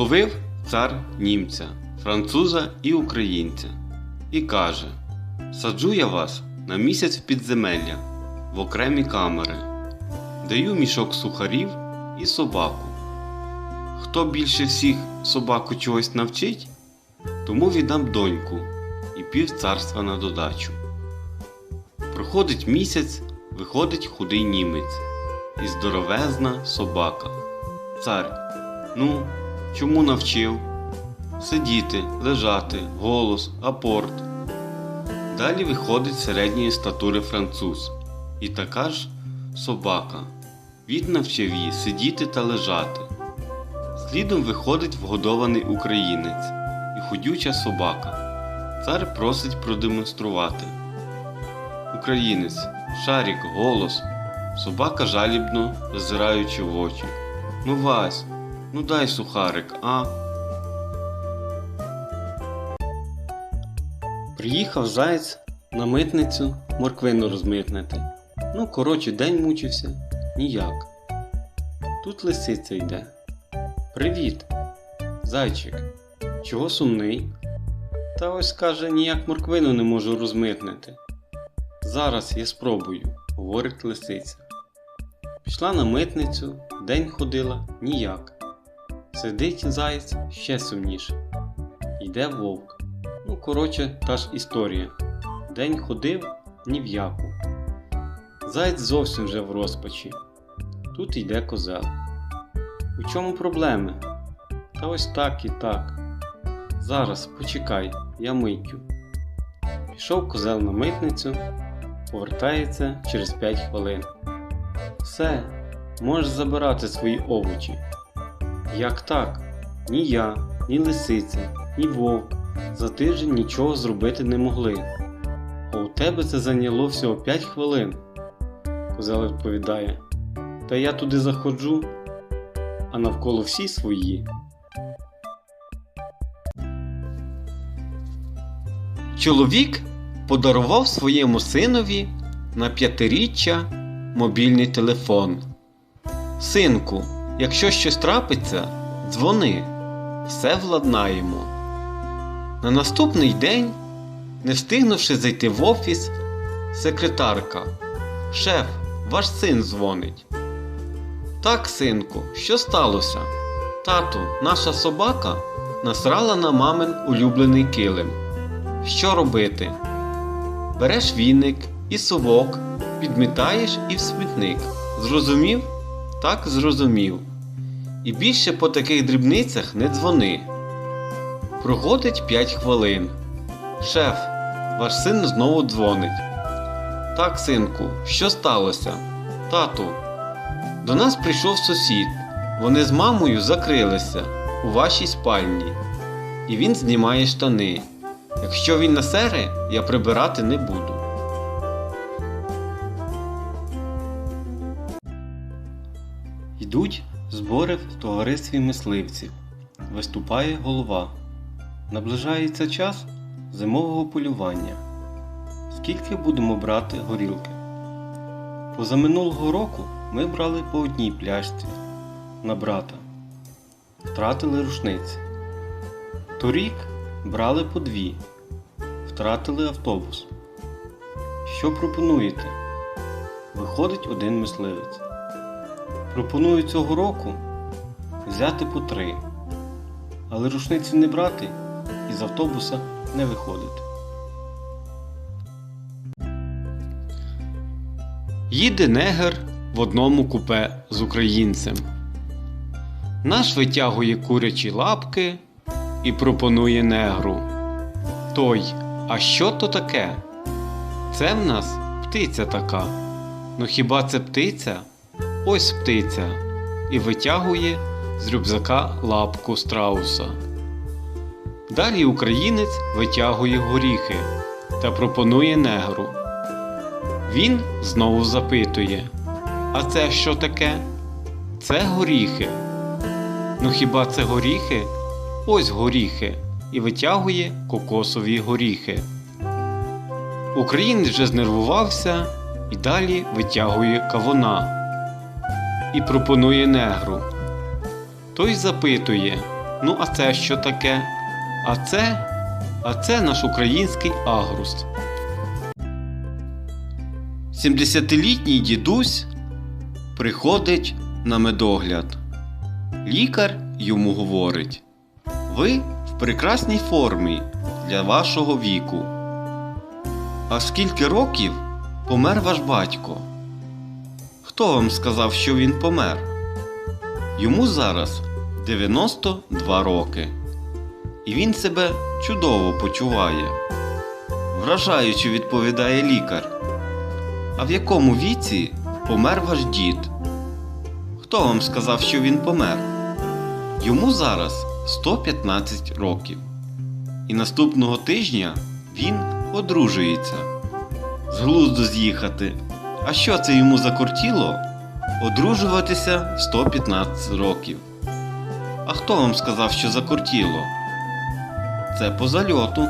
Зловив цар німця, француза і українця і каже: Саджу я вас на місяць в підземелля, в окремі камери, даю мішок сухарів і собаку. Хто більше всіх собаку чогось навчить, тому віддам доньку і пів царства на додачу. Проходить місяць, виходить худий німець і здоровезна собака. Цар, ну, чому навчив? Сидіти, лежати, голос, апорт. Далі виходить середньої статури француз. І така ж собака. Він навчив її сидіти та лежати. Слідом виходить вгодований українець і худюча собака. Цар просить продемонструвати. Українець, шарік, голос, собака жалібно зазираючи в очі. Ну, Вась, ну дай сухарик, а? Приїхав заєць на митницю морквину розмитнити. Ну, коротше, день мучився ніяк. Тут лисиця йде. Привіт, зайчик. Чого сумний? Та ось каже, ніяк морквину не можу розмитнити. Зараз я спробую, говорить лисиця. Пішла на митницю, день ходила ніяк. Сидить заєць ще сумніше. Йде вовк. Ну, коротше, та ж історія. День ходив ні в яку. Заєць зовсім вже в розпачі. Тут йде козел. У чому проблеми? Та ось так і так. Зараз почекай, я миттю. Пішов козел на митницю, повертається через 5 хвилин. Все, можеш забирати свої овочі. Як так? Ні я, ні лисиця, ні вовк за тиждень нічого зробити не могли. А у тебе це зайняло всього 5 хвилин. Козел відповідає. Та я туди заходжу, а навколо всі свої. Чоловік подарував своєму синові на п'ятиріччя мобільний телефон. Синку, якщо щось трапиться, дзвони, все владнаємо. На наступний день, не встигнувши зайти в офіс, секретарка. Шеф, ваш син дзвонить. Так, синку, що сталося? Тату, наша собака насрала на мамин улюблений килим. Що робити? Береш віник і совок, підмітаєш і в смітник. Зрозумів? Так, зрозумів. І більше по таких дрібницях не дзвони. Проходить 5 хвилин. Шеф, ваш син знову дзвонить. Так, синку, що сталося? Тату, до нас прийшов сусід. Вони з мамою закрилися у вашій спальні. І він знімає штани. Якщо він на сере, я прибирати не буду. Йдуть збори в товаристві мисливців. Виступає голова. Наближається час зимового полювання. Скільки будемо брати горілки? Позаминулого року ми брали по одній пляшці на брата. Втратили рушниці. Торік брали по дві. Втратили автобус. Що пропонуєте? Виходить один мисливець. Пропоную цього року взяти по три, але рушниці не брати і з автобуса не виходити. Їде негер в одному купе з українцем. Наш витягує курячі лапки і пропонує негру. Той, а що то таке? Це в нас птиця така. Ну хіба це птиця? Ось птиця. І витягує з рюкзака лапку страуса. Далі українець витягує горіхи та пропонує негру. Він знову запитує: А це що таке? Це горіхи. Ну хіба це горіхи? Ось горіхи. І витягує кокосові горіхи. Українець вже знервувався і далі витягує кавуна і пропонує негру. Той запитує, Ну, а це що таке? А це. А це наш український агрус. 70-літній дідусь приходить на медогляд. Лікар йому говорить: Ви в прекрасній формі для вашого віку. А скільки років помер ваш батько? Хто вам сказав, що він помер? Йому зараз 92 роки. І він себе чудово почуває. Вражаючи відповідає лікар. А в якому віці помер ваш дід? Хто вам сказав, що він помер? Йому зараз 115 років. І наступного тижня він одружується. З глузду з'їхати. А що це йому закортіло? Одружуватися в 115 років. А хто вам сказав, що закортіло? Це по зальоту.